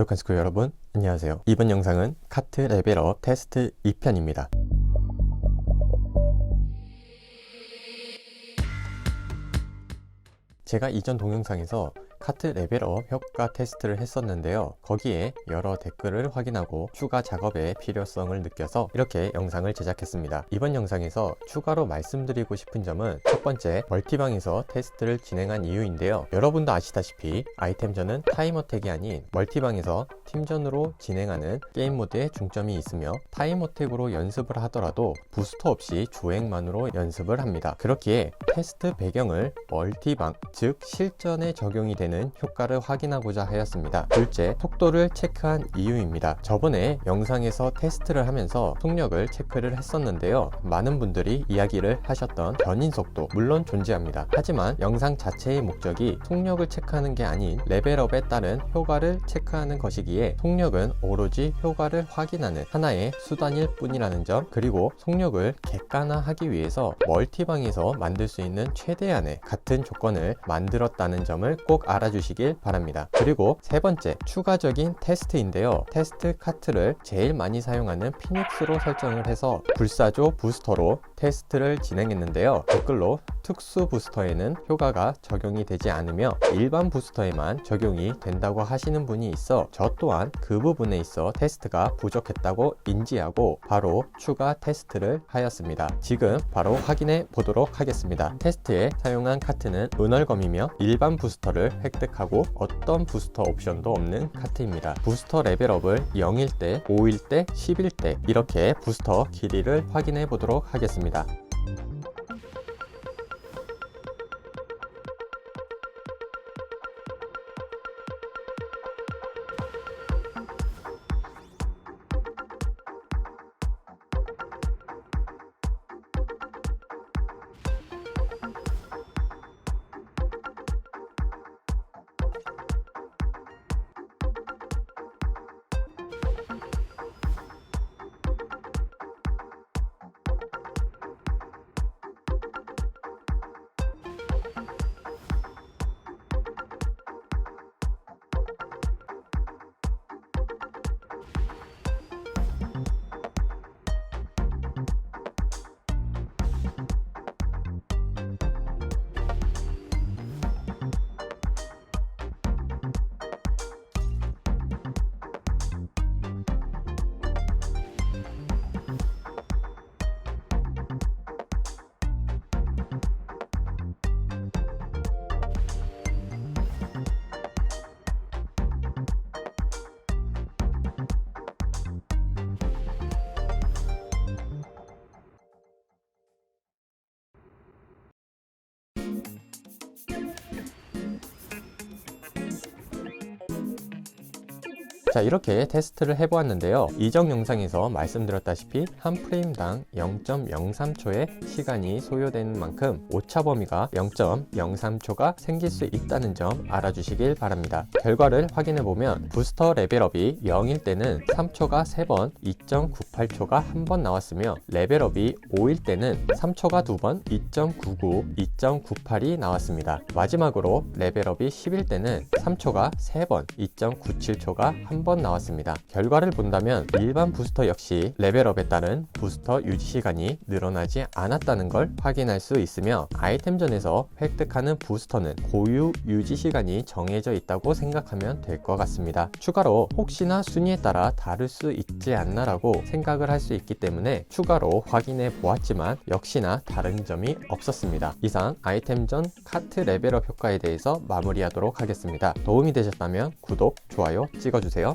독한스쿨 여러분 안녕하세요. 이번 영상은 카트 레벨업 테스트 2편입니다. 제가 이전 동영상에서 카트 레벨업 효과 테스트를 했었는데요. 거기에 여러 댓글을 확인하고 추가 작업의 필요성을 느껴서 이렇게 영상을 제작했습니다. 이번 영상에서 추가로 말씀드리고 싶은 점은 첫 번째, 멀티방에서 테스트를 진행한 이유인데요. 여러분도 아시다시피 아이템전은 타임어택이 아닌 멀티방에서 팀전으로 진행하는 게임 모드에 중점이 있으며 타임어택으로 연습을 하더라도 부스터 없이 주행만으로 연습을 합니다. 그렇기에 테스트 배경을 멀티방, 즉 실전에 적용이 되는 효과를 확인하고자 하였습니다. 둘째, 속도를 체크한 이유입니다. 저번에 영상에서 테스트를 하면서 속력을 체크를 했었는데요. 많은 분들이 이야기를 하셨던 견인 속도 물론 존재합니다. 하지만 영상 자체의 목적이 속력을 체크하는 게 아닌 레벨업에 따른 효과를 체크하는 것이기에 속력은 오로지 효과를 확인하는 하나의 수단일 뿐이라는 점 그리고 속력을 객관화하기 위해서 멀티방에서 만들 수 있는 최대한의 같은 조건을 만들었다는 점을 꼭 알아 주시길 바랍니다. 그리고 세 번째 추가적인 테스트인데요. 테스트 카트를 제일 많이 사용하는 피닉스로 설정을 해서 불사조 부스터로 테스트를 진행했는데요. 댓글로 특수 부스터에는 효과가 적용이 되지 않으며 일반 부스터에만 적용이 된다고 하시는 분이 있어 저 또한 그 부분에 있어 테스트가 부족했다고 인지하고 바로 추가 테스트를 하였습니다. 지금 바로 확인해 보도록 하겠습니다. 테스트에 사용한 카트는 은얼검이며 일반 부스터를 획득하고 어떤 부스터 옵션도 없는 카트입니다. 부스터 레벨업을 0일 때, 5일 때, 10일 때 이렇게 부스터 길이를 확인해 보도록 하겠습니다. 자 이렇게 테스트를 해보았는데요. 이전 영상에서 말씀드렸다시피 한 프레임당 0.03초의 시간이 소요되는 만큼 오차 범위가 0.03초가 생길 수 있다는 점 알아주시길 바랍니다. 결과를 확인해보면 부스터 레벨업이 0일 때는 3초가 3번 2.98초가 한번 나왔으며 레벨업이 5일 때는 3초가 2번 2.99 2.98이 나왔습니다. 마지막으로 레벨업이 10일 때는 3초가 3번 2.97초가 한 번 나왔습니다. 결과를 본다면 일반 부스터 역시 레벨업에 따른 부스터 유지 시간이 늘어나지 않았다는 걸 확인할 수 있으며 아이템전에서 획득하는 부스터는 고유 유지 시간이 정해져 있다고 생각하면 될 것 같습니다. 추가로 혹시나 순위에 따라 다를 수 있지 않나라고 생각을 할 수 있기 때문에 추가로 확인해 보았지만 역시나 다른 점이 없었습니다. 이상 아이템전 카트 레벨업 효과에 대해서 마무리하도록 하겠습니다. 도움이 되셨다면 구독, 좋아요 찍어주세요.